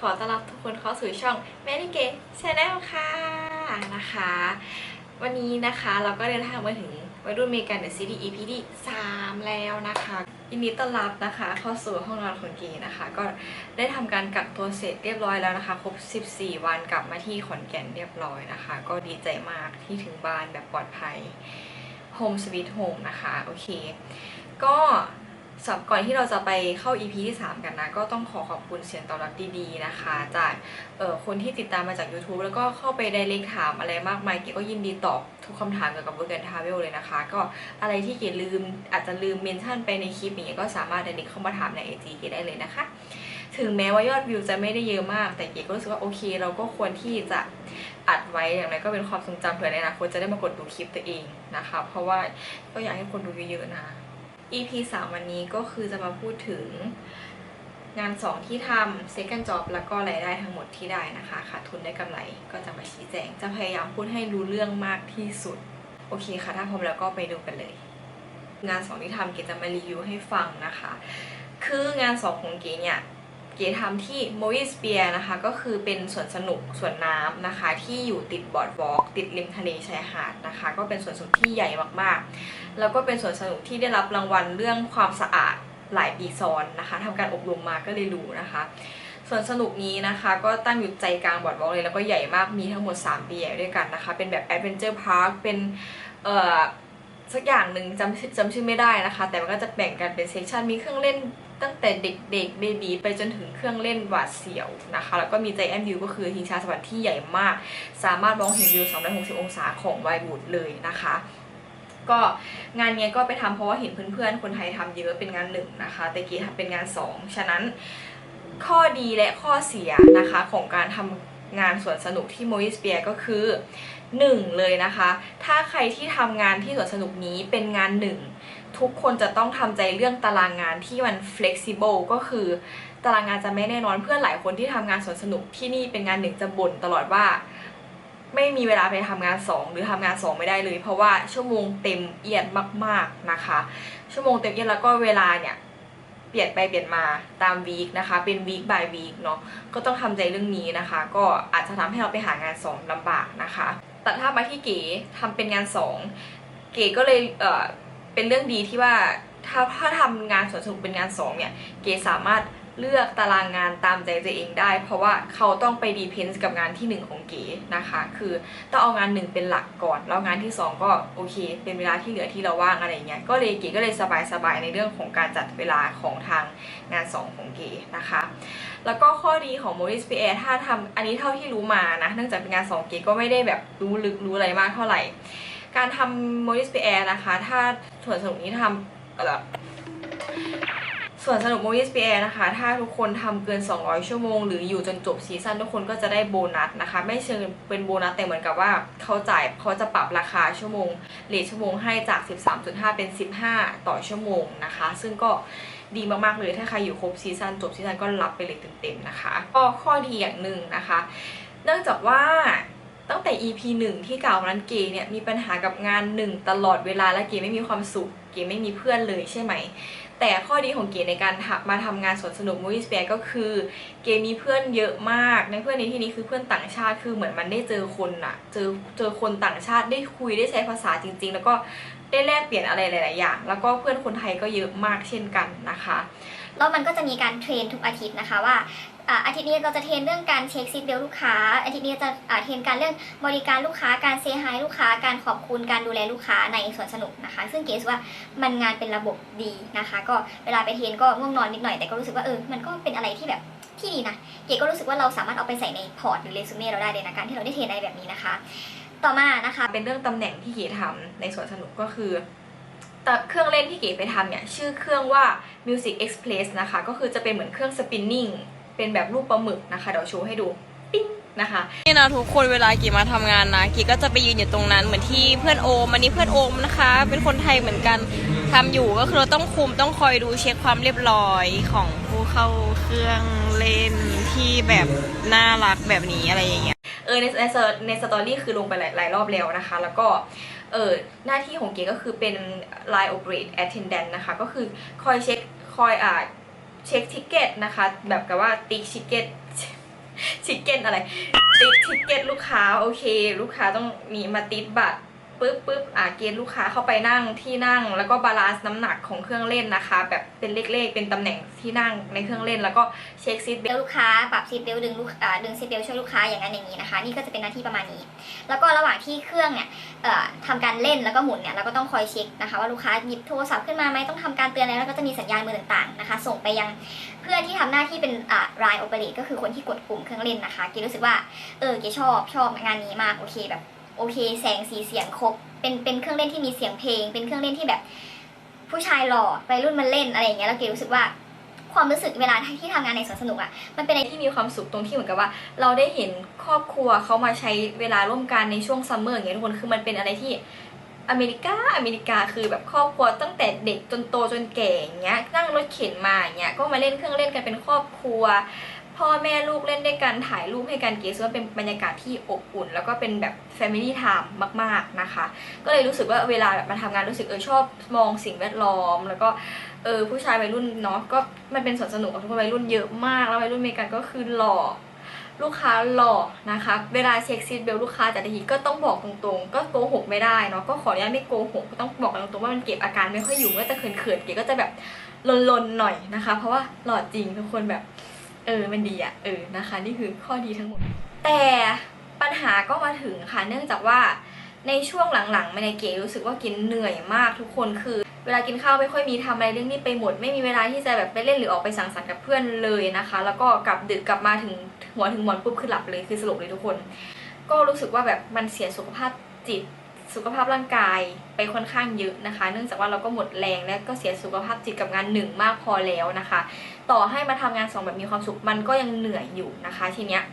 ขอต้อนรับทุกคนเข้าสู่ช่อง Mary g a y Channel ค่ะนะคะ วันนี้นะคะเราก็เดินทางมาถึงวัยรุ่นเมกันเดอะซีรีส์ EP ที่3แล้วนะคะยินดีต้อนรับนะคะเข้าสู่ห้องนอนคนเกย์นะคะ ก็ได้ทำการกักตัวเสร็จเรียบร้อยแล้วนะคะ ครบ 14 วันกลับมาที่ขอนแก่นเรียบร้อยนะคะ ก็ดีใจมากที่ถึงบ้านแบบปลอดภัย Home Sweet Home นะคะ โอเค ก็ สำหรับก่อนที่เราจะไปเข้า EP ที่ 3 กันนะ ก็ต้องขอขอบคุณเสียงตอบรับดีๆนะคะ จากเอ่อคนที่ติดตามมาจาก YouTube แล้วก็เข้าไปไดเรกถามอะไรมากมายเก๋ก็ยินดีตอบทุกคำถามเกี่ยวกับ Work and Travel เลยนะคะ ก็อะไรที่เก๋ลืมอาจจะลืมเมนชั่นไปในคลิปอย่างเงี้ยก็สามารถไดเรกเข้ามาถามใน IG เก๋ได้เลยนะคะ ถึงแม้ว่ายอดวิวจะไม่ได้เยอะมาก แต่เก๋ก็รู้สึกว่าโอเค เราก็ควรที่จะอัดไว้อย่างไรก็เป็นความทรงจำเผื่อในอนาคตจะได้มากดดูคลิปตัวเองนะคะ เพราะว่าก็อยากให้คนดูเยอะๆนะ EP 3 วันนี้ก็คือจะมาพูดถึงงาน 2 ที่ทำ second job แล้วก็รายได้ทั้งหมดที่ได้นะคะขาดทุนได้กำไรก็จะมาชี้แจง จะพยายามพูดให้รู้เรื่องมากที่สุด โอเคค่ะ ถ้าพร้อมแล้วก็ไปดูกันเลย งาน 2 ที่ทำเกจะมารีวิวให้ฟังนะคะ คืองาน 2 ของเกเนี่ย เก๋ทำที่ m o i s p e a r นะคะ ก็คือเป็นสวนสนุกสวนน้ำนะคะ ที่อยู่ติดบอร์ดวอล์กติดริมทะเลชายหาดนะคะ ก็เป็นสวนสนุกที่ใหญ่มากๆ แล้วก็เป็นสวนสนุกที่ได้รับรางวัลเรื่องความสะอาดหลายปีซ้อนนะคะทำการอบรมมาก็เลยรู้นะคะสวนสนุกนี้นะคะก็ตั้งอยู่ใจกลางบอร์ดวอล์กเลยแล้วก็ใหญ่มากมีทั้งหมด 3 ปีใหญ่ด้วยกันนะคะ เป็นแบบแอดเวนเจอร์พาร์คเป็นเอ่อสักอย่างหนึ่งจำจำชื่อไม่ได้นะคะ แต่มันก็จะแบ่งกันเป็นเซสชันมีเครื่องเล่น ตั้งแต่เด็กๆเบบีไปจนถึงเครื่องเล่นหวาดเสียวนะคะ แล้วก็มีใจแอนวิวก็คือทิงชาสวรรค์ที่ใหญ่มาก สามารถมองเห็นวิว 360 องศาของไวบูดเลยนะคะก็งานเนี้ยก็ไปทำเพราะว่าเห็นเพื่อนๆ คนไทยทำเยอะเป็นงานหนึ่งนะคะแต่กีทำเป็นงานสองฉะนั้นข้อดีและข้อเสียนะคะของการทำงานสวนสนุกที่โมอิสเปียก็คือหนึ่งเลยนะคะ ถ้าใครที่ทำงานที่สวนสนุกนี้เป็นงานหนึ่ง ทุกคนจะต้องทำใจเรื่องตารางงานที่มัน flexible ก็คือ ตารางงานจะไม่แน่นอนเพื่อนหลายคนที่ทำงานสวนสนุกที่นี่เป็นงานหนึ่งจะบ่นตลอดว่า ไม่มีเวลาไปทำงานสองหรือทำงานสองไม่ได้เลย เพราะว่าชั่วโมงเต็มเอียดมาก ๆนะคะ ชั่วโมงเต็มเอียดแล้วก็เวลาเนี่ยเปลี่ยนไปเปลี่ยนมาตามวีคนะคะ เป็นวีค by วีคเนาะก็ต้องทำใจเรื่องนี้นะคะ ก็อาจจะทำให้เราไปหางานสองลำบากนะคะ แต่ถ้ามาที่เก๋ทำเป็นงานสองเก๋ก็เลยเออ เป็นเรื่องดีที่ว่าถ้าถ้าทำงานสวนสนุกเป็นงานสองเนี่ยเกสามารถเลือกตารางงานตามใจตัวเองได้ เพราะว่าเขาต้องไปดีเพนส์กับงานที่หนึ่งของเก๋นะคะ คือต้องเอางานหนึ่งเป็นหลักก่อน แล้วงานที่สองก็โอเค เป็นเวลาที่เหลือที่เราว่างอะไรเงี้ยก็เลยเก๋ก็เลยสบายๆในเรื่องของการจัดเวลาของทางงานสองของเก๋นะคะ แล้วก็ข้อดีของ Morris p r ถ้าทำอันนี้เท่าที่รู้มานะเนื่องจากเป็นงานสองเกก็ไม่ได้แบบรู้ลึกรู้อะไรมากเท่าไหร่ การทำ Morris p r นะคะ ถ้าส่วนสนุกนี้ทำเอ่อส่วนสนุก Morris p r นะคะ ถ้าทุกคนทำเกิน 200 ชั่วโมง หรืออยู่จนจบซีซั่นทุกคนก็จะได้โบนัสนะคะ ไม่เชิงเป็นโบนัสแต่เหมือนกับว่าเขาจ่ายเขาจะปรับราคาชั่วโมงเลทชั่วโมงให้จาก 13.5 เป็น 15 ต่อชั่วโมงนะคะ ซึ่งก็ดีมากๆเลยถ้าใครอยู่ครบซีซันจบซีซันก็รับไปเลยเต็มๆนะคะก็ข้อดีอย่างหนึ่งนะคะ เนื่องจากว่า แต่ EP 1 ที่กล่าวนั้นเก๋เนี่ยมีปัญหากับงานหนึ่งตลอดเวลาและเก๋ไม่มีความสุข เก๋ไม่มีเพื่อนเลยใช่ไหม แต่ข้อดีของเก๋ในการมาทำงานสวนสนุกมูวี่สเปียก็คือ เก๋มีเพื่อนเยอะมาก ในเพื่อนในที่นี้คือเพื่อนต่างชาติคือเหมือนมันได้เจอคนอะเจอเจอคนต่างชาติได้คุยได้ใช้ภาษาจริง ๆ แล้วก็ได้แลกเปลี่ยนอะไรหลาย ๆ อย่าง แล้วก็เพื่อนคนไทยก็เยอะมากเช่นกันนะคะ แล้วมันก็จะมีการเทรนทุกอาทิตย์นะคะว่า อาทิตย์นี้เราจะเทรนเรื่องการเช็คซิทเบลลูกค้า อาทิตย์นี้จะเทรนการเรื่องบริการลูกค้า การเซฮายลูกค้า การขอบคุณ การดูแลลูกค้าในสวนสนุกนะคะ ซึ่งเกสว่ามันงานเป็นระบบดีนะคะ ก็เวลาไปเทรนก็ง่วงนอนนิดหน่อย แต่ก็รู้สึกว่าเออ มันก็เป็นอะไรที่แบบที่ดีนะ เกก็รู้สึกว่าเราสามารถเอาไปใส่ในพอร์ตหรือเรซูเม่เราได้เลยนะการที่เราได้เทรนอะไรแบบนี้นะคะ ต่อมานะคะ เป็นเรื่องตำแหน่งที่เก๋ทำในสวนสนุกก็คือเครื่องเล่นที่เก๋ไปทำเนี่ยชื่อเครื่องว่า Music Express นะคะ ก็คือจะเป็นเหมือนเครื่องสปินนิ่ง เป็นแบบรูปปลาหมึกนะคะเดี๋ยวโชว์ให้ดูปิ้งนะคะนี่นะทุกคนเวลากีมาทำงานนะกีก็จะไปยืนอยู่ตรงนั้นเหมือนที่เพื่อนโอมอันนี้เพื่อนโอมนะคะ เป็นคนไทยเหมือนกันทำอยู่ก็คือเราต้องคุมต้องคอยดูเช็คความเรียบร้อยของผู้เข้าเครื่องเล่นที่แบบน่ารักแบบนี้อะไรอย่างเงี้ยเออในในในในสตอรี่คือลงไปหลายหลายรอบแล้วนะคะ แล้วก็เออหน้าที่ของเก๋ก็คือเป็น line operate attendant นะคะ ก็คือคอยเช็คคอยอ่า เช็คทิเก็ตนะคะ แบบกับว่าติ๊กทิเก็ตชิกเก็ตอะไรติ๊กชิคเก็ตลูกค้าโอเค ลูกค้าต้องมีมาติดบัตร ปึ๊บปึ๊บอ่าเกณฑ์ลูกค้าเข้าไปนั่งที่นั่ง แล้วก็บาลานซ์น้ำหนักของเครื่องเล่นนะคะ แบบเป็นเลขๆเป็นตำแหน่งที่นั่งในเครื่องเล่น แล้วก็เช็คซีทเบลลูกค้าปรับซีทเบลดึงลูกอ่าดึงซีทเบลช่วยลูกค้าอย่างนั้นอย่างนี้นะคะ นี่ก็จะเป็นหน้าที่ประมาณนี้ แล้วก็ระหว่างที่เครื่องเนี่ยเอ่อทำการเล่นแล้วก็หมุนเนี่ยเราก็ต้องคอยเช็คนะคะ ว่าลูกค้าหยิบโทรศัพท์ขึ้นมาไหมต้องทำการเตือนอะไรแล้วก็จะมีสัญญาณมือต่างๆนะคะ ส่งไปยังเพื่อนที่ทำหน้าที่เป็นอ่ารายโอเปเรตก็คือคนที่กดปุ่มเครื่องเล่นนะคะเกรู้สึกว่าเออเกชอบชอบงานนี้มากโอเคแบบ โอเค แสงสีเสียงครบ เป็นเป็นเครื่องเล่นที่มีเสียงเพลง เป็นเครื่องเล่นที่แบบ ผู้ชายหล่อวัยรุ่นมันเล่นอะไรอย่างเงี้ยแล้วเกรู้สึกว่าความรู้สึกเวลาที่ทำงานในสวนสนุกอะมันเป็นอะไรที่มีความสุขตรงที่เหมือนกับว่า เราได้เห็นครอบครัวเขามาใช้เวลาร่วมกันในช่วงซัมเมอร์อย่างเงี้ยทุกคนคือมันเป็นอะไรที่อเมริกาอเมริกาคือแบบครอบครัวตั้งแต่เด็กจนโตจนแก่อย่างเงี้ยนั่งรถเข็นมาอย่างเงี้ยก็มาเล่นเครื่องเล่นกันเป็นครอบครัว พ่อแม่ลูกเล่นด้วยกันถ่ายรูปให้กันเก๋รู้สึกว่าเป็นบรรยากาศที่อบอุ่น แล้วก็เป็นแบบ Family Time มาก ๆนะคะ ก็เลยรู้สึกว่าเวลาแบบมาทำงานรู้สึกเออชอบมองสิ่งแวดล้อม แล้วก็เออผู้ชายวัยรุ่นเนาะก็มันเป็นสวนสนุกกับทุกคนวัยรุ่นเยอะมาก แล้ววัยรุ่นเมกันก็คือหล่อลูกค้าหล่อนะคะ เวลาเช็คซีทเบลลูกค้าแต่ละทีก็ต้องบอกตรงๆ ก็โกหกไม่ได้เนาะ ก็ขออนุญาตไม่โกหกก็ต้องบอกกันตรงๆว่ามันเก็บอาการไม่ค่อยอยู่ก็จะเขินๆ เก๋ก็จะแบบลนๆหน่อยนะคะ เพราะว่าหล่อจริงทุกคนแบบ เออมันดีอะเออนะคะ นี่คือข้อดีทั้งหมด แต่ปัญหาก็มาถึงค่ะ เนื่องจากว่าในช่วงหลังๆมาในเก๋รู้สึกว่ากินเหนื่อยมากทุกคนคือ เวลากินข้าวไม่ค่อยมีทำอะไรเรื่องนี้ไปหมด ไม่มีเวลาที่จะแบบไปเล่นหรือออกไปสังสรรค์กับเพื่อนเลยนะคะ แล้วก็กลับดึกกลับมาถึงหัวถึงหมอนปุ๊บคือหลับเลยคือสลบเลยทุกคน ก็รู้สึกว่าแบบมันเสียสุขภาพจิต สุขภาพร่างกายไปค่อนข้างเยอะนะคะ เนื่องจากว่าเราก็หมดแรงและก็เสียสุขภาพจิตกับงานหนึ่งมากพอแล้วนะคะ ต่อให้มาทำงานสองแบบมีความสุขมันก็ยังเหนื่อยอยู่นะคะทีเนี้ย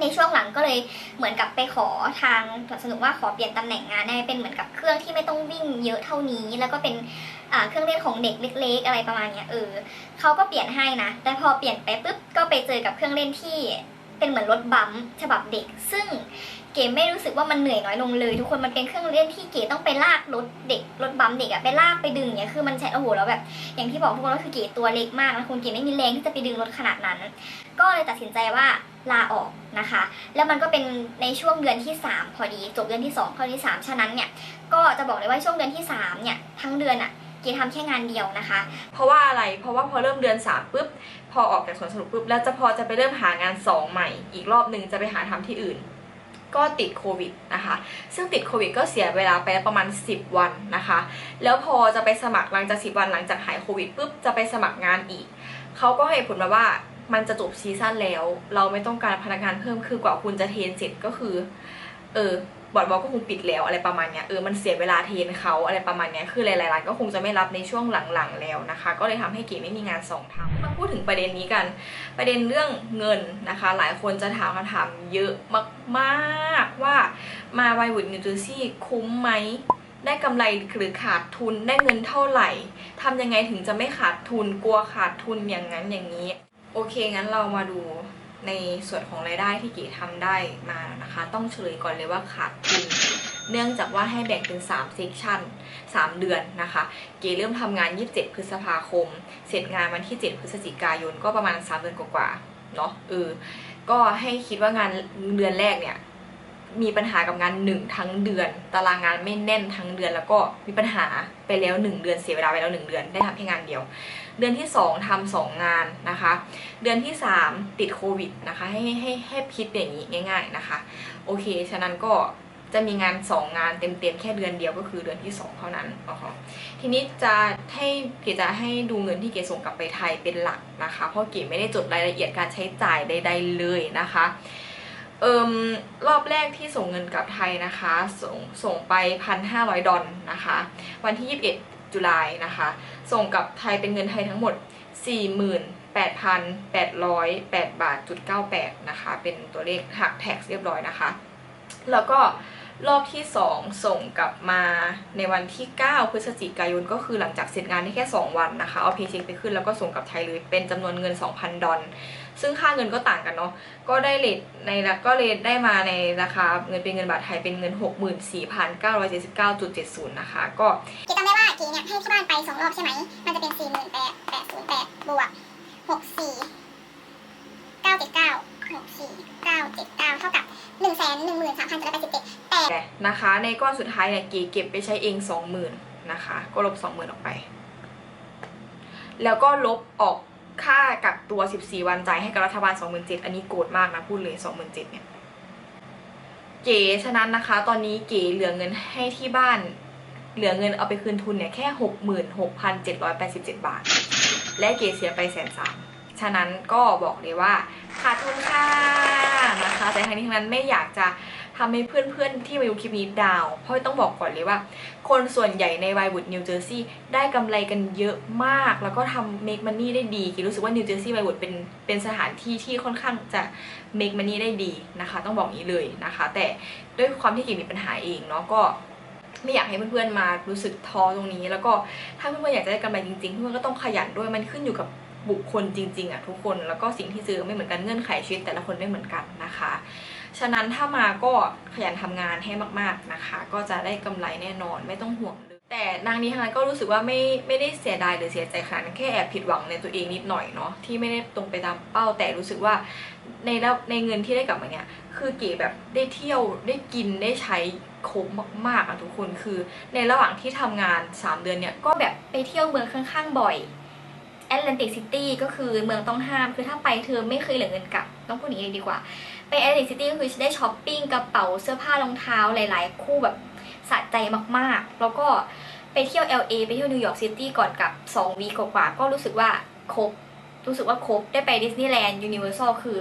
ในช่วงหลังก็เลยเหมือนกับไปขอทางสนสนุกว่าขอเปลี่ยนตำแหน่งงานให้เป็นเหมือนกับเครื่องที่ไม่ต้องวิ่งเยอะเท่านี้ แล้วก็เป็นเครื่องเล่นของเด็กเล็ก ๆ อะไรประมาณเนี้ยเออเขาก็เปลี่ยนให้นะ แต่พอเปลี่ยนไปปุ๊บก็ไปเจอกับเครื่องเล่นที่ เป็นเหมือนรถบัมป์ฉบับเด็ก ซึ่งเก๋ไม่รู้สึกว่ามันเหนื่อยน้อยลงเลย ทุกคนมันเป็นเครื่องเล่นที่เก๋ต้องไปลากรถเด็กรถบัมป์เด็กอะไปลากไปดึงเนี่ยคือมันใช้โอ้โหแล้วแบบ อย่างที่บอกทุกคนก็คือเก๋ตัวเล็กมากนะคุณเก๋ไม่มีแรงที่จะไปดึงรถขนาดนั้น ก็เลยตัดสินใจว่าลาออกนะคะ แล้วมันก็เป็นในช่วงเดือนที่ 3 พอดีจบเดือนที่2เข้าเดือนที่ 3 ฉะนั้นเนี่ยก็จะบอกเลยว่าช่วงเดือนที่3เนี่ยทั้งเดือนอะ เกทำแค่งานเดียวนะคะ เพราะว่าอะไร เพราะว่าพอเริ่มเดือนสามปุ๊บ พอออกจากสวนสนุกปุ๊บ แล้วจะพอจะไปเริ่มหางานสองใหม่ อีกรอบหนึ่งจะไปหาทำที่อื่น ก็ติดโควิดนะคะ ซึ่งติดโควิดก็เสียเวลาไปประมาณ 10 วันนะคะ แล้วพอจะไปสมัครหลังจาก 10 วันหลังจากหายโควิดปุ๊บ จะไปสมัครงานอีก เขาก็ให้ผลมาว่ามันจะจบซีซั่นแล้ว เราไม่ต้องการพนักงานเพิ่ม คือกว่าคุณจะเทรนเสร็จก็คือ เออ บอร์ดบอลก็คงปิดแล้วอะไรประมาณเนี้ยเออมันเสียเวลาเทนเขาอะไรประมาณเนี้ยคือหลายๆร้านก็คงจะไม่รับในช่วงหลังๆแล้วนะคะ ก็เลยทำให้เก๋ไม่มีงานสองทำมาพูดถึงประเด็นนี้กัน ประเด็นเรื่องเงินนะคะ หลายคนจะถามคำถามเยอะมากๆว่ามาไววุดนิวจอร์ซีย์คุ้มไหมได้กำไรหรือขาดทุนได้เงินเท่าไหร่ทำยังไงถึงจะไม่ขาดทุนกลัวขาดทุนอย่างนั้นอย่างนี้ โอเคงั้นเรามาดู ในส่วนของรายได้ที่เก๋ทำได้มานะคะ ต้องเฉลยก่อนเลยว่าขาดทุนเนื่องจากว่าให้แบ่งเป็น3เซกชัน3 เดือนนะคะ เก๋เริ่มทำงาน 27 พฤษภาคม เสร็จงานวันที่ 7 พฤศจิกายนก็ประมาณ 3 เดือนกว่าๆเนาะเออก็ให้คิดว่างานเดือนแรกเนี่ย มีปัญหากับงานหนึ่งทั้งเดือน ตารางงานไม่แน่นทั้งเดือน แล้วก็มีปัญหาไปแล้วหนึ่งเดือนเสียเวลาไปแล้วหนึ่งเดือนได้ทำแค่งานเดียว เดือนที่สองทำสองงานนะคะ เดือนที่สามติดโควิดนะคะ ให้ให้ให้คิดอย่างนี้ง่าย ๆนะคะ โอเค ฉะนั้นก็จะมีงานสองงานเต็มๆแค่เดือนเดียวก็คือเดือนที่สองเท่านั้นอ๋อทีนี้จะให้เกจะให้ดูเงินที่เกส่งกลับไปไทยเป็นหลักนะคะ เพราะเกไม่ได้จดรายละเอียดการใช้จ่ายใด ๆเลยนะคะ เอิมรอบแรกที่ส่งเงินกลับไทยนะคะ ส่งส่งไป 1,500 ดอลนะคะ วันที่ 21 จุลายนะคะ ส่งกลับไทยเป็นเงินไทยทั้งหมด 48,808 บาทจุด98 นะคะ เป็นตัวเลขหักแท็กเรียบร้อยนะคะ แล้วก็รอบที่ 2 ส่งกลับมาในวันที่ 9 พฤศจิกายนก็คือหลังจากเสร็จงานได้แค่ 2 วันนะคะ เอาเพย์เช็คไปขึ้นแล้วก็ส่งกลับไทยเลยเป็นจำนวนเงิน 2,000 ดอล ซึ่งค่าเงินก็ต่างกันเนาะก็ได้เลทในก็เลทได้มาในราคาเงินเป็นเงินบาทไทยเป็นเงิน 64,979.70 นะคะ ก็เกจำได้ว่าเกเนี่ยให้ที่บ้านไปสองรอบใช่ไหมมันจะเป็นสี่หมื่นแปดแปดศูนย์แปดบวกหกสี่เก้าเจ็ดเก้าหกสี่เก้าเจ็ดเก้าเท่ากับหนึ่งแสนหนึ่งหมื่นสามพันเจ็ดร้อยแปดสิบเจ็ดแต่แต่นะคะ ในก้อนสุดท้ายเนี่ยเก๋เก็บไปใช้เองสองหมื่นนะคะ ก็ลบสองหมื่นออกไป แล้วก็ลบออกค่ากัก ตัว 14 วันจ่ายให้กับรัฐบาล 27,000อันนี้โกรธมากนะพูดเลย 27,000เนี่ย เก๋ฉะนั้นนะคะ ตอนนี้เก๋เหลือเงินให้ที่บ้าน เหลือเงินเอาไปคืนทุนเนี่ยแค่ 66,787 บาท และเก๋เสียไปแสนสามฉะนั้นก็บอกเลยว่าขาดทุนค่ะนะคะ แต่ทั้งนี้ทั้งนั้นไม่อยากจะ ทำให้เพื่อนๆที่มาดูคลิปนี้ดาว เพราะต้องบอกก่อนเลยว่า คนส่วนใหญ่ในไวบุตนิวเจอร์ซีย์ได้กำไรกันเยอะมาก แล้วก็ทำเม k มันนี่ได้ดีคิดรู้สึกว่านิวเจอร์ซีย์ไวบุตเป็นเป็นสถานที่ที่ค่อนข้างจะเม k มันนี่ได้ดีนะคะ ต้องบอกนี้เลยนะคะ แต่ด้วยความที่เก๋มีปัญหาเองเนาะก็ไม่อยากให้เพื่อนๆมารู้สึกท้อตรงนี้ แล้วก็ถ้าเพื่อนๆอยากจะได้กำไรจริงๆ เพื่อนๆก็ต้องขยันด้วยมันขึ้นอยู่กับบุคคลจริงๆอะทุกคนแล้วก็สิ่งที่ซื้อไม่เหมือนกันเงื่อนไขชีวิตแต่ละคนไม่เหมือนกันนะคะ ฉะนั้นถ้ามาก็ขยันทำงานให้มากๆนะคะ ก็จะได้กำไรแน่นอนไม่ต้องห่วงเลยแต่นางนี้ทางนั้นก็รู้สึกว่าไม่ไม่ได้เสียดายหรือเสียใจขนาดนั้นแค่แอบผิดหวังในตัวเองนิดหน่อยเนาะที่ไม่ได้ตรงไปตามเป้า แต่รู้สึกว่าในแล้วในเงินที่ได้กลับมาเนี่ยคือเก๋แบบได้เที่ยวได้กินได้ใช้คุ้มากๆอะทุกคนคือ ในระหว่างที่ทำงาน 3 เดือนเนี่ยก็แบบไปเที่ยวเมืองข้างๆบ่อย แอตแลนติกซิตี้ก็คือเมืองต้องห้าม คือถ้าไปเธอไม่เคยเหลือเงินกลับ ต้องพูดอย่างนี้เลยดีกว่า ไปแอตแลนติกซิตี้ก็คือได้ช้อปปิ้งกระเป๋าเสื้อผ้ารองเท้าหลาย ๆ คู่แบบสะใจมากๆ แล้วก็ไปเที่ยว LA ไปเที่ยวนิวยอร์กซิตี้ก่อนกับ2วีกว่า ก็รู้สึกว่าครบ รู้สึกว่าครบ ได้ไปดิสนีย์แลนด์ยูนิเวอร์แซลคือ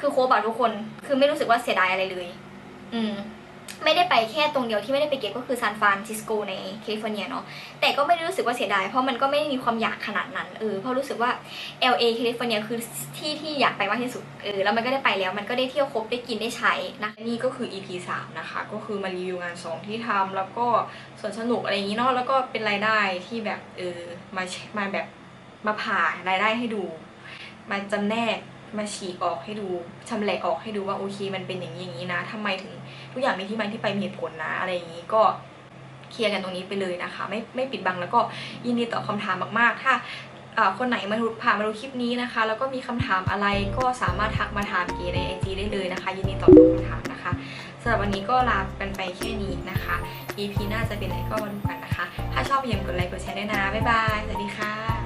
คือครบอะทุกคน คือไม่รู้สึกว่าเสียดายอะไรเลย อืม ไม่ได้ไปแค่ตรงเดียวที่ไม่ได้ไปเก็บก็คือซานฟรานซิสโกในแคลิฟอร์เนียเนาะแต่ก็ไม่ได้รู้สึกว่าเสียดาย เพราะมันก็ไม่ได้มีความอยากขนาดนั้นเออเพราะรู้สึกว่า LA แคลิฟอร์เนียคือที่ที่อยากไปมากที่สุดเออแล้วมันก็ได้ไปแล้วมันก็ได้เที่ยวครบได้กินได้ใช้นะนี่ก็คือ EP 3 นะคะ ก็คือมารีวิวงาน2ที่ทำแล้วก็ส่วนสนุกอะไรอย่างนี้เนาะแล้วก็เป็นรายได้ที่แบบเออมามาแบบมาผ่ารายได้ให้ดู มาจำแนก มาฉีกออกให้ดูชำแหละออกให้ดูว่าโอเคมันเป็นอย่างนี้อย่างนี้นะทำไมถึงทุกอย่างมีที่มาที่ไปมีเหตุผลนะ อะไรอย่างนี้ก็เคลียร์กันตรงนี้ไปเลยนะคะ ไม่ไม่ปิดบังแล้วก็ยินดีตอบคำถามมากๆ ถ้าคนไหนมาดูผ่านมาดูคลิปนี้นะคะ แล้วก็มีคำถามอะไรก็สามารถทักมาถามเกในไอจีได้เลยนะคะ ยินดีตอบทุกคำถามนะคะสำหรับวันนี้ก็ลากันไปแค่นี้นะคะ EP หน้าจะเป็นอะไรก็มาดูกันนะคะ ถ้าชอบอย่าลืมกดไลค์กดแชร์ด้วยนะบ๊ายบายสวัสดีค่ะ